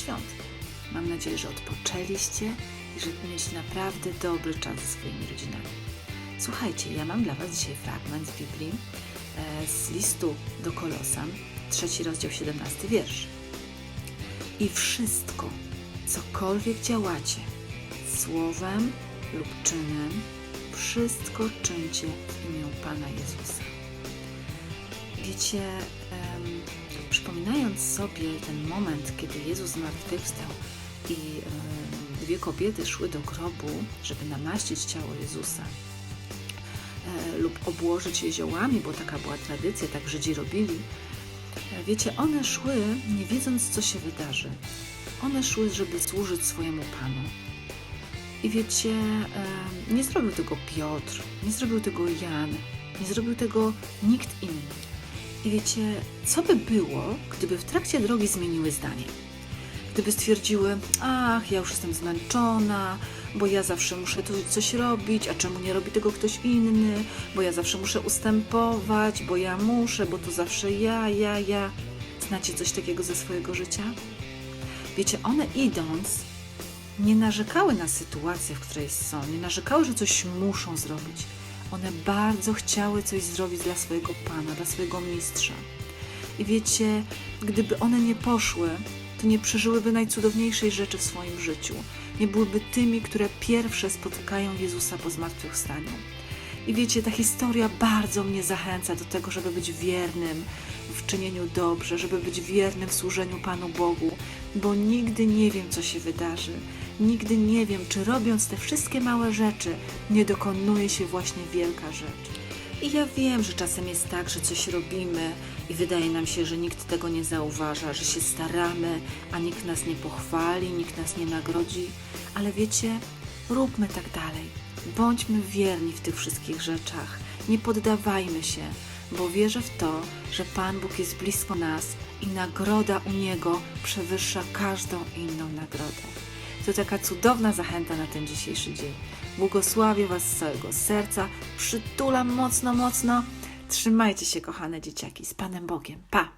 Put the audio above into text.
świąt. Mam nadzieję, że odpoczęliście i że mieliście naprawdę dobry czas ze swoimi rodzinami. Słuchajcie, ja mam dla Was dzisiaj fragment z Biblii e, z listu do Kolosan, trzeci rozdział, 17 wiersz. I wszystko, cokolwiek działacie, słowem lub czynem, wszystko czyńcie w imię Pana Jezusa. Wiecie, em, przypominając sobie ten moment, kiedy Jezus zmartwychwstał i em, dwie kobiety szły do grobu, żeby namaścić ciało Jezusa e, lub obłożyć je ziołami, bo taka była tradycja, tak Żydzi robili. E, Wiecie, one szły nie wiedząc, co się wydarzy. One szły, żeby służyć swojemu Panu. I wiecie, e, nie zrobił tego Piotr, nie zrobił tego Jan, nie zrobił tego nikt inny. I wiecie, co by było, gdyby w trakcie drogi zmieniły zdanie? Gdyby stwierdziły, ach, ja już jestem zmęczona, bo ja zawsze muszę tu coś robić, a czemu nie robi tego ktoś inny, bo ja zawsze muszę ustępować, bo ja muszę, bo to zawsze ja, ja, ja. Znacie coś takiego ze swojego życia? Wiecie, one idąc, nie narzekały na sytuację, w której są, nie narzekały, że coś muszą zrobić. One bardzo chciały coś zrobić dla swojego Pana, dla swojego Mistrza. I wiecie, gdyby one nie poszły, to nie przeżyłyby najcudowniejszej rzeczy w swoim życiu. Nie byłyby tymi, które pierwsze spotykają Jezusa po zmartwychwstaniu. I wiecie, ta historia bardzo mnie zachęca do tego, żeby być wiernym w czynieniu dobrze, żeby być wiernym w służeniu Panu Bogu, bo nigdy nie wiem, co się wydarzy. Nigdy nie wiem, czy robiąc te wszystkie małe rzeczy, nie dokonuje się właśnie wielka rzecz. I ja wiem, że czasem jest tak, że coś robimy i wydaje nam się, że nikt tego nie zauważa, że się staramy, a nikt nas nie pochwali, nikt nas nie nagrodzi. Ale wiecie, róbmy tak dalej. Bądźmy wierni w tych wszystkich rzeczach. Nie poddawajmy się, bo wierzę w to, że Pan Bóg jest blisko nas i nagroda u Niego przewyższa każdą inną nagrodę. To taka cudowna zachęta na ten dzisiejszy dzień. Błogosławię Was z całego serca, przytulam mocno, mocno. Trzymajcie się, kochane dzieciaki, z Panem Bogiem. Pa!